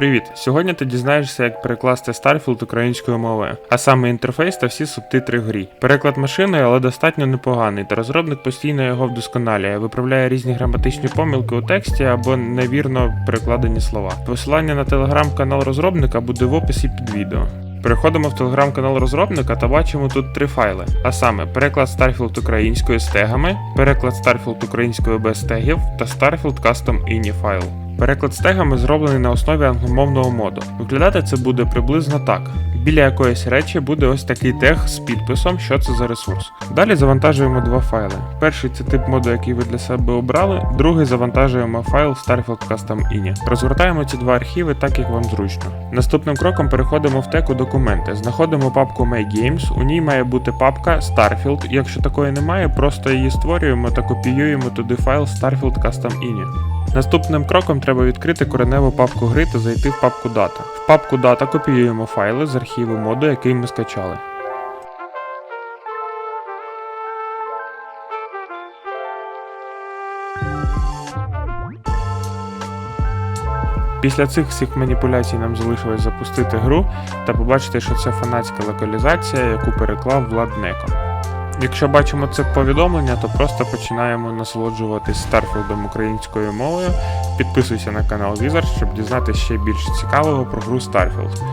Привіт! Сьогодні ти дізнаєшся, як перекласти Starfield українською мовою, а саме інтерфейс та всі субтитри грі. Переклад машиною, але достатньо непоганий, та розробник постійно його вдосконалює, виправляє різні граматичні помилки у тексті або невірно перекладені слова. Посилання на телеграм-канал розробника буде в описі під відео. Переходимо в телеграм-канал розробника та бачимо тут три файли, а саме переклад Starfield українською з тегами, переклад Starfield українською без тегів та Starfield Custom INI файл. Переклад з тегами зроблений на основі англомовного моду. Виглядати це буде приблизно так. Біля якоїсь речі буде ось такий тег з підписом, що це за ресурс. Далі завантажуємо два файли. Перший це тип моду, який ви для себе обрали, другий завантажуємо файл Starfield Custom INI. Розгортаємо ці два архіви так, як вам зручно. Наступним кроком переходимо в теку документи, знаходимо папку MyGames, у ній має бути папка Starfield. Якщо такої немає, просто її створюємо та копіюємо туди файл Starfield Custom INI. Наступним кроком треба відкрити кореневу папку гри та зайти в папку Data. В папку Data копіюємо файли з архіву моду, який ми скачали. Після цих всіх маніпуляцій нам залишилось запустити гру та побачити, що це фанатська локалізація, яку переклав Влад Неко. Якщо бачимо це повідомлення, то просто починаємо насолоджуватись Старфілдом українською мовою. Підписуйся на канал Wizard, щоб дізнатися ще більше цікавого про гру Starfield.